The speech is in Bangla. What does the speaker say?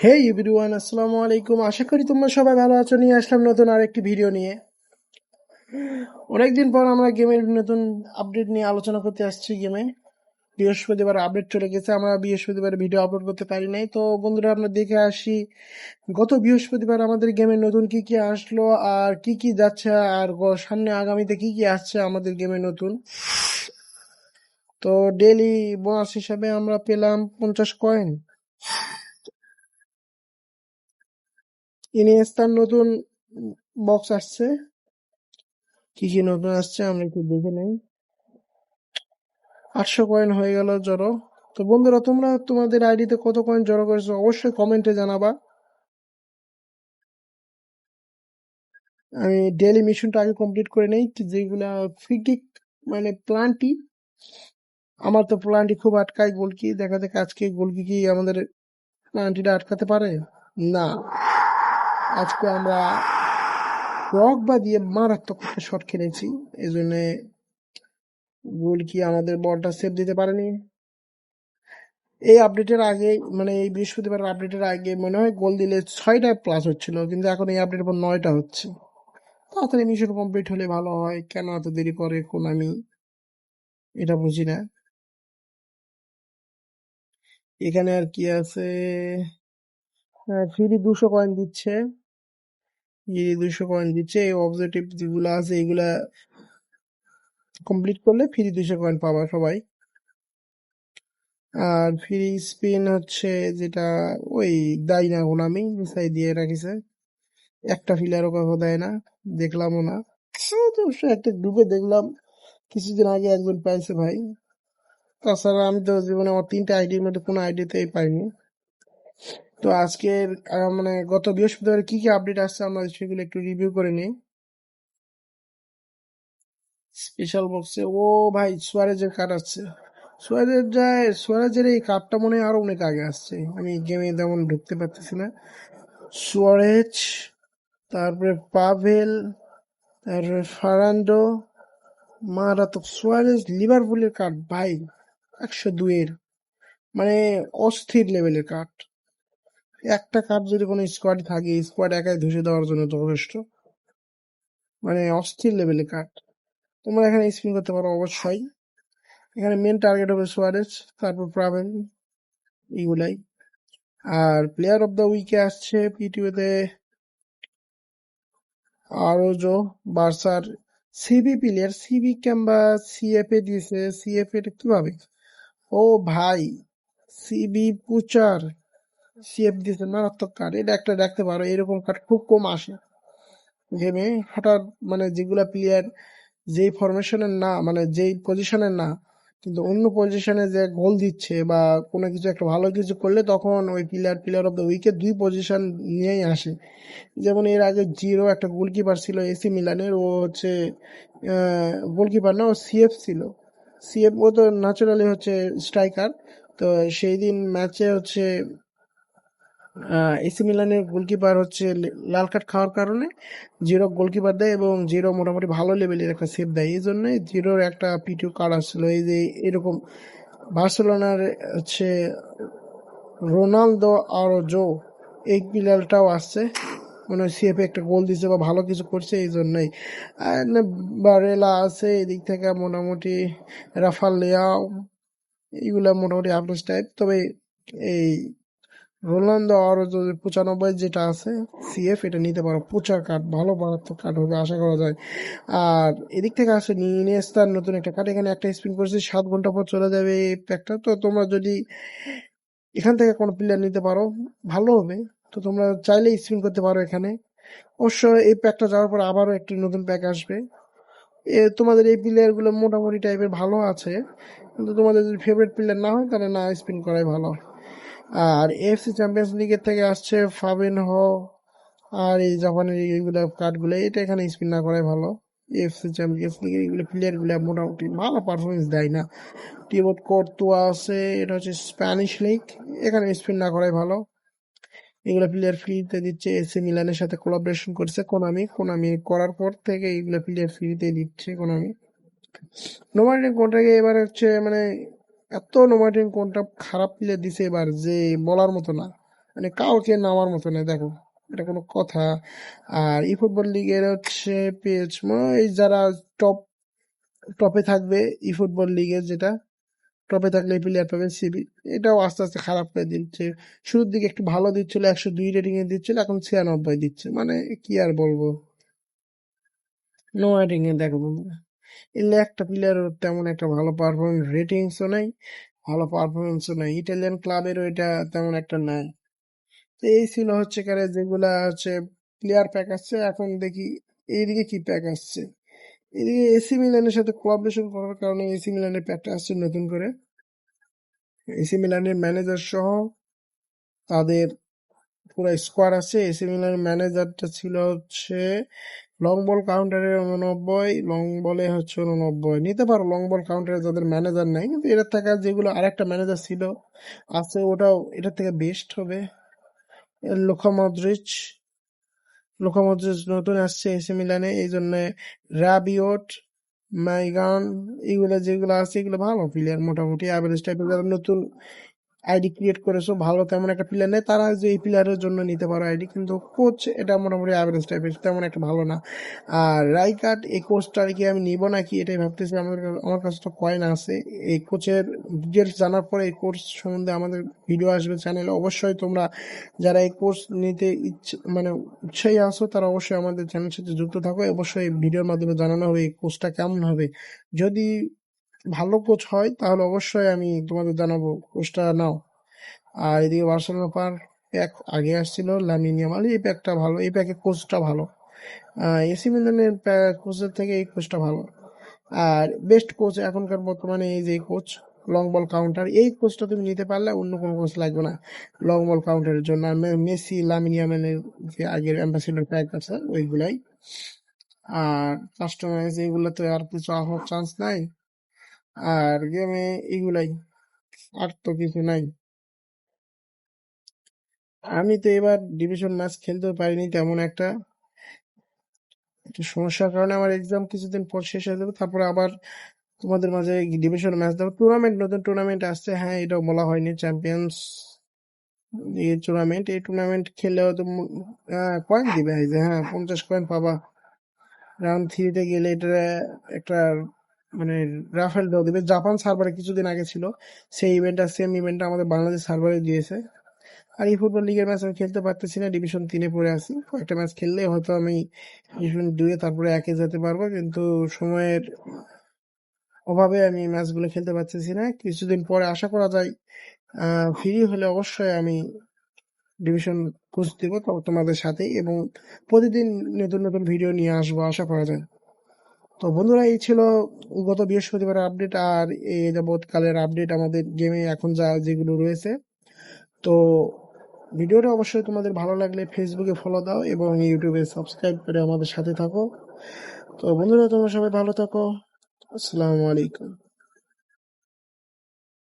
হে এভরিওয়ান আসসালামু আলাইকুম আশা করি তোমরা সবাই ভালো আছো। নিয়ে আসলাম নতুন আরেকটি ভিডিও নিয়ে। অনেকদিন পর আমরা গেমের নতুন আপডেট নিয়ে আলোচনা করতে আসছি গেমে বৃহস্পতিবার আপডেট চলে গেছে। আমরা বৃহস্পতিবার ভিডিও আপলোড করতে পারি নাই। তো বন্ধুরা, আমরা দেখে আসি, গত বৃহস্পতিবার আমাদের গেমে নতুন কি কি আসলো, আর কি কি যাচ্ছে, আর সামনে আগামীতে কি কি আসছে আমাদের গেমে নতুন। তো ডেলি বোনাস হিসাবে আমরা পেলাম পঞ্চাশ কয়েন ইনিয়েস্তার নতুন বক্স আসছে। কি কি নতুন আসছে আমরা একটু দেখে নেই। আটশো কয়েন হয়ে গেল জড়ো। তো বন্ধুরা, তোমরা তোমাদের আইডিতে কত কয়েন জড়ো করেছ অবশ্যই কমেন্টে জানাবা। আমি ডেলি মিশনটা আগে কমপ্লিট করে নেই, যেগুলা ফিটিক মানে প্লান্টি আমার তো প্লান্টি খুব আটকায় গোলকি। দেখা যাক আজকে গোলকি কি আমাদের প্লান্টিটা আটকাতে পারে? না। আজকে আমরা রক বা দিয়ে মারাত্মক একটা শট খেলেছি। এই জন্য গোলকি আমাদের বলটা সেভ দিতে পারেনি। এই আপডেটের আগে মানে এই বৃহস্পতিবার আপডেটের আগে মনে হয় গোল দিলে ছয়টা প্লাস হচ্ছিল, কিন্তু এখন এই আপডেটের পর নয়টা হচ্ছে। তাড়াতাড়ি মিশন কমপ্লিট হলে ভালো হয়, কেন এত দেরি করে, কোন আমি এটা বুঝি না। এখানে আর কি আছে? ফ্রি দুশো কয়েন দিচ্ছে। ফ্রি দুশো কয়েন দিচ্ছে, এই অবজেক্টিভ যেগুলো আছে, এগুলা কমপ্লিট করলে ফ্রি দুশো কয়েন পাবা সবাই। আর ফ্রি স্পিন হচ্ছে যেটা ওই দেয় না আমি মিসাই দিয়ে রাখিছে। একটা ফিলারও কাউকে দেয় না, দেখলামও না। অবশ্য একটা গ্রুপে দেখলাম, কিছুদিন আগে একজন পাইছে ভাই। তাছাড়া আমি তো জীবনে আমার তিনটা আইডির মধ্যে কোনো আইডিতেই পাইনি। তো আজকের মানে গত বৃহস্পতিবার কি কি আপডেট আসছে আমরা সেগুলো একটু রিভিউ করে নিই। স্পেশাল বক্সে ও ভাই, সুয়ারেজের কার্ড আসছে। সুয়ারেজের যায় সুয়ারেজের এই কার্ডটা মনে হয় আরও অনেক আগে আসছে। আমি গেমে তেমন ঢুকতে পারতেছি না। সুয়ারেজ, তারপরে পাভেল, তারপরে ফারান্ডো, মারাত্মক সুয়ারেজ, লিভারপুলের কার্ড ভাই, একশো দুইয়ের। মানে অস্থির লেভেলের কার্ড একটা কার্ড যদি কোনো স্কোয়াড থাকে স্কোয়াড একাই ধসে দেওয়ার জন্য যথেষ্ট। মানে অস্থির লেভেলের কার্ড তোমরা এখানে স্পিন করতে পারো অবশ্যই। এখানে মেন টার্গেট হবে সোয়ারেজ তারপর প্রাভেল এইগুলাই। আর প্লেয়ার অফ দ্য উইকে আসছে পিটিওতে আরোজো, বার্সার সিবি প্লেয়ার সিবি কিংবা সিএফ এ দিয়েছে। সিএফ এটা কীভাবে? ও ভাই সিবি পুচার সিএফ দিয়েছে মারাত্মক কার্ড এটা একটা দেখতে পারো, এরকম কার্ড খুব কম আসে। গেমে হঠাৎ মানে যেগুলা প্লেয়ার যেই ফরমেশনের না মানে যেই পজিশনের না, কিন্তু অন্য পজিশনে যে গোল দিচ্ছে বা কোনো কিছু একটা ভালো কিছু করলে তখন ওই প্লেয়ার প্লেয়ার অফ দ্য উইকে দুই পজিশন নিয়েই আসে। যেমন এর আগে জিরো একটা গোলকিপার ছিল এসি মিলানের ও হচ্ছে গোলকিপার না, ও সিএফ ছিল। সিএফ ও তো ন্যাচারালি হচ্ছে স্ট্রাইকার তো সেই দিন ম্যাচে হচ্ছে এসি মিলানের গোলকিপার হচ্ছে লাল কার্ড খাওয়ার কারণে জিরো গোলকিপার দেয় এবং জিরো মোটামুটি ভালো লেভেলের একটা সেভ দেয়। এই জন্য জিরোর একটা পিটিও কার্ড আসছিল। এই যে এরকম বার্সেলোনার হচ্ছে রোনালদো আর জো এই প্লেয়ারটাও আসছে। মনে হয় সিএফ একটা গোল দিছে বা ভালো কিছু করছে এই জন্যই। বারেলা আছে, এদিক থেকে মোটামুটি রাফাল লেয়াও, এইগুলা মোটামুটি আপডেট টাইপ তবে এই রোনালদো আর যদি পঁচানব্বই যেটা আছে সিএফ এটা নিতে পারো। পোচা কার্ড ভালো মারাত্মক কার্ড হবে, আশা করা যায়। আর এদিক থেকে আসে ইনিয়েস্তার নতুন একটা কার্ড এখানে একটা স্পিন করেছি, সাত ঘণ্টা পর চলে যাবে এই প্যাকটা তো তোমরা যদি এখান থেকে কোনো প্লেয়ার নিতে পারো, ভালো হবে। তো তোমরা চাইলে স্পিন করতে পারো এখানে। অবশ্য এই প্যাকটা যাওয়ার পর আবারও একটি নতুন প্যাক আসবে। এ, তোমাদের এই প্লেয়ারগুলো মোটামুটি টাইপের ভালো আছে। কিন্তু তোমাদের যদি ফেভারিট প্লেয়ার না হয়, তাহলে না স্পিন করাই ভালো। আর এফসি চ্যাম্পিয়ন্স লিগের থেকে আসছে ফাবিন হ আর এই জাপানের এইগুলো কার্ডগুলো এটা এখানে স্পিন না করাই ভালো। এফসি চ্যাম্পিয়ন্স লিগের এইগুলো প্লেয়ারগুলো মোটামুটি ভালো পারফরমেন্স দেয় না। টিবোট কোর্তুয়া আছে, এটা হচ্ছে স্প্যানিশ লিগ এখানে স্পিন না করাই ভালো। এগুলো প্লেয়ার ফ্রিতে দিচ্ছে এসি মিলানের সাথে কোলাবরেশন করছে কোনামি কোনামি করার পর থেকে এগুলো প্লেয়ার ফ্রিতে দিচ্ছে কোনামি নোমার্টিন কোনটাকে এবার হচ্ছে মানে এত নোমার্টিন কোনটা খারাপ প্লেয়ার দিছে এবার, যে বলার মতো না। মানে কাউকে নামার মতো না, দেখো, এটা কোনো কথা। আর ই ফুটবল লিগের হচ্ছে পেজ এই যারা টপ টপে থাকবে ই ফুটবল লিগের যেটা টপে থাকলে প্লেয়ার পাবে সিবি এটাও আস্তে আস্তে খারাপ করে দিচ্ছে। শুরুর দিকে একটু ভালো দিচ্ছিল, একশো দুই রেটিং এ দিচ্ছিল, এখন ছিয়ানব্বই দিচ্ছে। মানে কি আর বলব? নো রেটিং এ দেখো এলে একটা প্লেয়ার তেমন একটা ভালো পারফরমেন্স রেটিংসও নাই, ভালো পারফরমেন্সও নাই। ইটালিয়ান ক্লাবেরও এটা তেমন একটা নাই। তো এই ছিল হচ্ছে কারে যেগুলা হচ্ছে প্লেয়ার প্যাক আসছে, এখন দেখি এইদিকে কি প্যাক আসছে। এদিকে এসি মিলানের সাথে কোলাবরেশন করার কারণে এসি মিলানের প্যাকটা আসছে নতুন করে। এসি মিলানের ম্যানেজার সহ তাদের পুরো স্কোয়াড আছে। এসি মিলানের ম্যানেজারটা ছিল হচ্ছে লং বল কাউন্টারে উননব্বই লং বলে হচ্ছে উননব্বই। নিতে পারো লং বল কাউন্টারে যাদের ম্যানেজার নাই, কিন্তু এটার থেকে যেগুলো আরেকটা ম্যানেজার ছিল, আছে ওটাও এটার থেকে বেস্ট হবে। লোকা মদ্রিচ নতুন আসছে এসি মিলানে এই জন্য রাবিওট মাইগান এগুলো যেগুলো আছে, এগুলো ভালো প্লেয়ার মোটামুটি অ্যাভারেজ টাইপের যারা নতুন আইডি ক্রিয়েট করেছ, ভালো তেমন একটা প্লেয়ার নেই। তারা যে এই প্লেয়ারের জন্য নিতে পারো আইডি কিন্তু কোচ এটা মোটামুটি অ্যাভারেজ টাইপের তেমন একটা ভালো না। আর রাইকাট এই কোচটা কি আমি নিব নাকি? এটাই ভাবতেছি আমার কা- আমার কাছে তো কয়েন আছে। এই কোচের ডিটেলস জানার পরে এই কোর্স সম্বন্ধে আমাদের ভিডিও আসবে চ্যানেলে অবশ্যই তোমরা যারা এই কোর্স নিতে ইচ্ছে মানে উৎসাহী আসো তারা অবশ্যই আমাদের চ্যানেলের সাথে যুক্ত থাকো। অবশ্যই ভিডিওর মাধ্যমে জানানো হবে এই কোর্সটা কেমন হবে। যদি ভালো কোচ হয়, তাহলে অবশ্যই আমি তোমাদের জানাব কোচটা নাও। আর এদিকে বার্সেলোনা পার প্যাক আগে আসছিল লামিন ইয়ামাল এই প্যাকটা ভালো, এই প্যাকের কোচটা ভালো। এসি মিলানের কোচের থেকে এই কোচটা ভালো। আর বেস্ট কোচ এখনকার বর্তমানে এই যে কোচ লং বল কাউন্টার এই কোচটা তুমি নিতে পারলে অন্য কোনো কোচ লাগবে না। লং বল কাউন্টারের জন্য। মেসি লামিন ইয়ামালের যে আগের অ্যাম্বাসিডর প্যাক আছে, ওইগুলাই। আর কাস্টমাইজ এগুলোতে আর কিছু আসার চান্স নাই। আর গেমে এগুলাই, আর তো কিছু নাই। আমি তো এবার ডিভিশন ম্যাচ খেলতে পারিনি তেমন একটা। সমস্যার কারণে আমার এক্সাম কিছুদিন পর শেষ হয়ে যাবে, তারপরে আবার তোমাদের মাঝে ডিভিশন ম্যাচ দেবো। টুর্নামেন্ট নতুন টুর্নামেন্ট আসছে হ্যাঁ এটাও বলা হয়নি চ্যাম্পিয়ন্স এই টুর্নামেন্ট এই টুর্নামেন্ট খেলেও তো কয়েন দিবে হ্যাঁ পঞ্চাশ কয়েন পাবা। রাউন্ড থ্রিতে গেলে এটা একটা মানে রাফেল দেওয়া দিবে জাপান সার্ভারে কিছুদিন আগে ছিল, সেই ইভেন্টটা সেম ইভেন্টটা আমাদের বাংলাদেশ সার্ভারে দিয়েছে। আর এই ফুটবল লিগের ম্যাচ আমি খেলতে পারতেছি না ডিভিশন তিনে পড়ে আছি। কয়েকটা ম্যাচ খেললে হয়তো আমি ডিভিশন দুয়ে তারপরে একে যেতে পারব, কিন্তু সময়ের অভাবে আমি ম্যাচগুলো খেলতে পারতেছি না। কিছুদিন পরে আশা করা যায় ফ্রি হলে অবশ্যই আমি ডিভিশন কোচ দিব তোমাদের সাথে এবং প্রতিদিন নতুন নতুন ভিডিও নিয়ে আসব, আশা করা যায়। তো বন্ধুরা, এই ছিল গত বৃহস্পতিবার আপডেট আর এই যাবৎকালের আপডেট আমাদের গেমে এখন যা যেগুলো রয়েছে। তো ভিডিওটা অবশ্যই তোমাদের ভালো লাগলে ফেসবুকে ফলো দাও এবং ইউটিউবে সাবস্ক্রাইব করে আমাদের সাথে থাকো। তো বন্ধুরা, তোমরা সবাই ভালো থাকো। আসসালামু আলাইকুম।